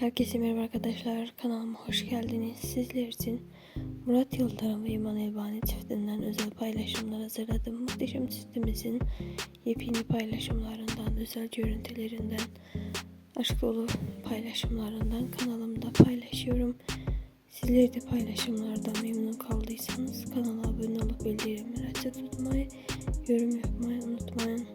Herkese merhaba arkadaşlar. Kanalıma hoş geldiniz. Sizler için Murat Yıldırım ve İman Elbani çiftinden özel paylaşımlar hazırladım. Muhteşem çiftimizin yepyeni paylaşımlarından, özel görüntülerinden, aşk dolu paylaşımlarından kanalımda paylaşıyorum. Sizler de paylaşımlardan memnun kaldıysanız kanala abone olup bildirimleri açık tutmayı, yorum yapmayı unutmayın.